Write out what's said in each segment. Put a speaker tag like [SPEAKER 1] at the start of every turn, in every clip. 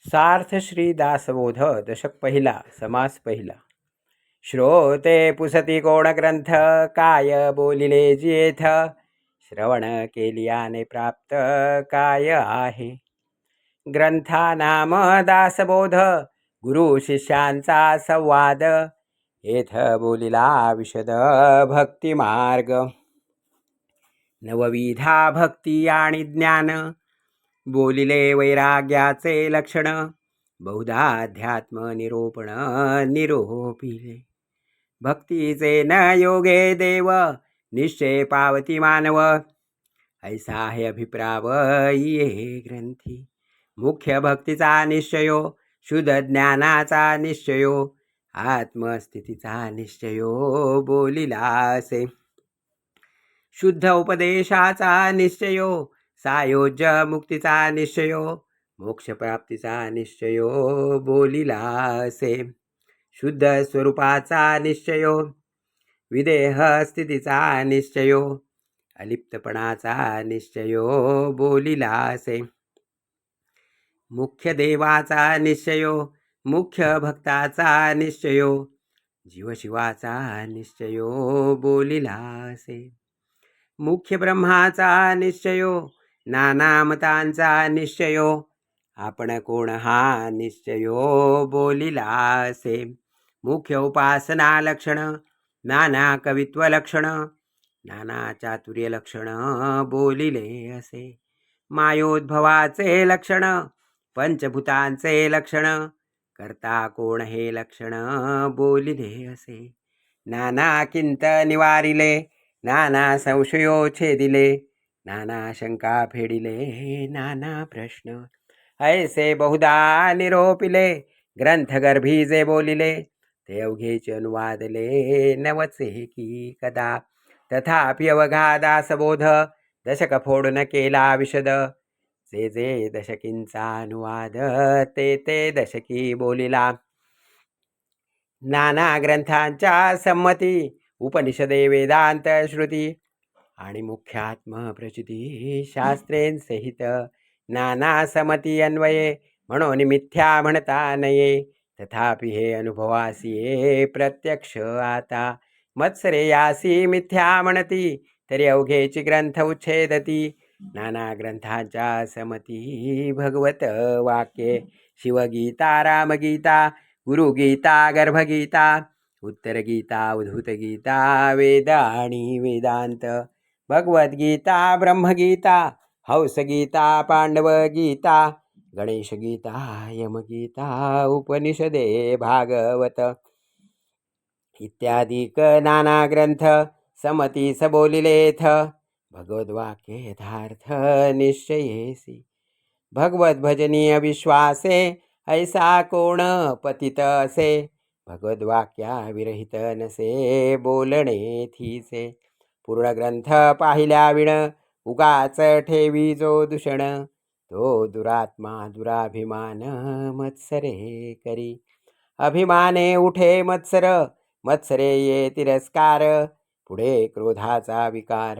[SPEAKER 1] सार्थ श्री दासबोध दशक पहिला समास पहिला. श्रोते पुसती कोण ग्रंथ काय बोलिले जेथ? श्रवण केलियाने प्राप्त काय आहे? ग्रंथा नाम दासबोध गुरु शिष्यांचा संवाद येथ बोलिला विशद भक्ती मार्ग नवविधा भक्ती आणि ज्ञान बोलिले वैराग्याचे लक्षण. बहुधा अध्यात्म निरोपण निरोपिले. भक्तीचे न योगे देव निश्चय पावती मानव. ऐसा हे अभिप्राव ये ग्रंथी. मुख्य भक्तीचा निश्चयो शुद्ध ज्ञानाचा निश्चयो आत्मस्थितीचा निश्चयो बोलिला असे शुद्ध उपदेशाचा निश्चयो सायोज्य मुक्तीचा निश्चयो मोक्षप्राप्तीचा निश्चयो बोलिला असे शुद्ध स्वरूपाचा निश्चयो विदेह स्थितीचा निश्चयो अलिप्तपणाचा निश्चयो बोलिला असे मुख्य देवाचा निश्चयो मुख्य भक्ताचा निश्चयो जीवशिवाचा निश्चयो बोलिला असे मुख्य ब्रह्माचा निश्चयो नाना मतांचा निश्चयो आपण कोण हा निश्चयो बोलिला असे. मुख्य उपासना लक्षण नाना कवित्व लक्षण नाना चातुर्य लक्षण बोलिले असे. मायोद्भवाचे लक्षण पंचभूतांचे लक्षण करता कोण हे लक्षण बोलिले असे. नाना किंत निवारिले नाना संशयो छेदिले नाना शंका फेडिले नाना प्रश्न. ऐसे बहुधा निरोपिले ग्रंथगर्भी जे बोलिले ते अवघेचे अनुवादले नवचे की कदा. तथापि अवघादासबोध दशक फोडून केला विशद. जे जे दशकींचा अनुवाद ते ते दशकी बोलिला. नाना ग्रंथांच्या संमती उपनिषदे वेदांत श्रुती आणि मुख्यात्म प्रचिती शास्त्रेंसहित नाना समती अन्वये म्हणून मिथ्या म्हणता नये. तथापि हे अनुभवासी ये प्रत्यक्ष आता. मत्सरे यासी मिथ्या म्हणती तरी अवघेची ग्रंथ उच्छेदती. नाना ग्रंथांच्या समती भगवत वाक्ये. शिवगीता रामगीता गुरुगीता गर्भगीता उत्तरगीता उद्धूतगीता वेद आणि वेदांत. भगवद्गीता ब्रह्मगीता हंसगीता पांडवगीता गणेशगीता यमगीता उपनिषदे भागवत इत्यादिक नाना ग्रंथ समती सबोलिलेथ भगवद्वाक्ये यथार्थ निश्चयेसी। भगवत भजनीय विश्वासे ऐसा कोण पतित असे? भगवद्वाक्या विरहित नसे बोलणे थीसे। पूर्ण ग्रंथ पाहिल्या विण उगाच ठेवी जो दूषण. तो दुरात्मा दुराभिमान मत्सरे करी. अभिमाने उठे मत्सर मत्सरे ये तिरस्कार. पुढे क्रोधाचा विकार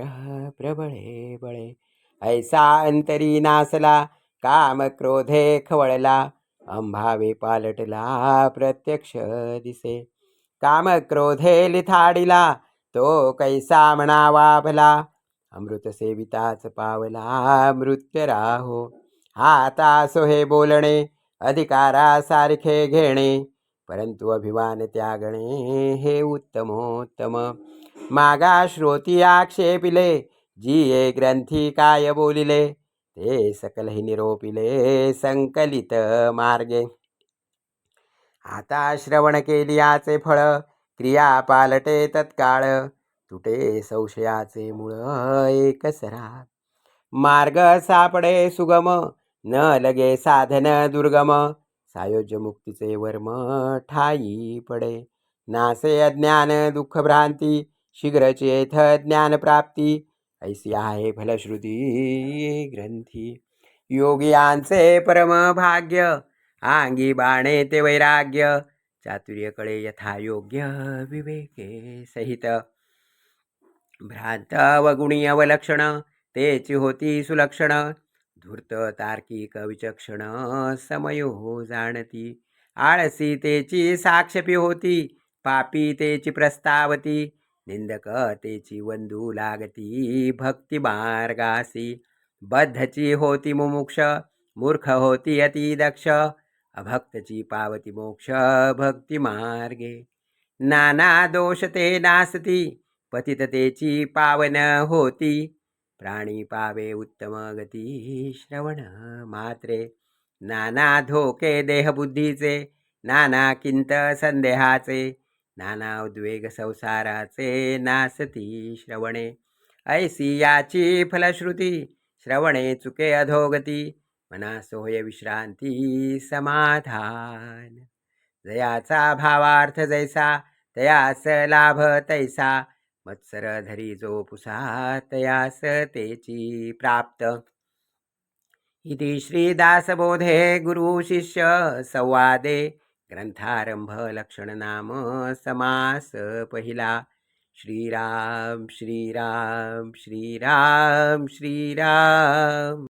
[SPEAKER 1] प्रबळे बळे. ऐसा अंतरी नासला काम क्रोधे खवळला. अंभावे पालटला प्रत्यक्ष दिसे. काम क्रोधे लिथाडिला तो कैसा म्हणावा भला अमृत सेविताच पावला मृत्य राहो. आता सोहे बोलणे अधिकारासारखे घेणे परंतु अभिमान त्यागणे हे उत्तमोत्तम. मागा श्रोती आक्षेपिले जी ये ग्रंथी काय बोलिले ते सकलही निरोपिले संकलित मार्गे. आता श्रवण केली याचे फळ क्रिया पालटे तत्काळ. तुटे संशयाचे मूळ एकसरा मार्ग सापडे सुगम न लगे साधन दुर्गम. सायोज्य मुक्तीचे वर्म ठाई पडे. नासे अज्ञान दुःख भ्रांती ज्ञान प्राप्ती. ऐसी आहे फलश्रुती ग्रंथी. योगियांचे परम भाग्य आंगी बाणे ते वैराग्य. चातुर्यकडे यथायोग्य विवेके सहित। भ्रांत अवगुणी अवलक्षण तेची होती सुलक्षण धूर्त तार्किक विचक्षण समयो हो जाणती। आळसी तेची साक्षपी होती पापी तेची प्रस्तावती निंदक तेची वंदू लागती भक्ती मार्गासी बद्धची होती मुमुक्ष मूर्ख होती अति दक्ष अभक्तची पावती मोक्ष भक्ती मार्गे नाना दोष ते नासती पतिततेची पावन होती. प्राणी पावे उत्तम गती श्रवण मात्रे. नाना धोके देहबुद्धीचे नाना किंत संदेहाचे. नाना उद्वेग संसाराचे नासती श्रवणे. ऐसी याची फलश्रुती श्रवणे चुके अधोगती. मना सोय विश्रांती समाधान. जयाचा भावार्थ जैसा तयास लाभ तैसा. मत्सर धरी जो पुसा तयास तेची प्राप्त. इति श्रीदासबोधे गुरुशिष्य संवादे. ग्रंथारंभ लक्षणनाम समास पहिला. श्रीराम श्रीराम श्रीराम श्रीराम.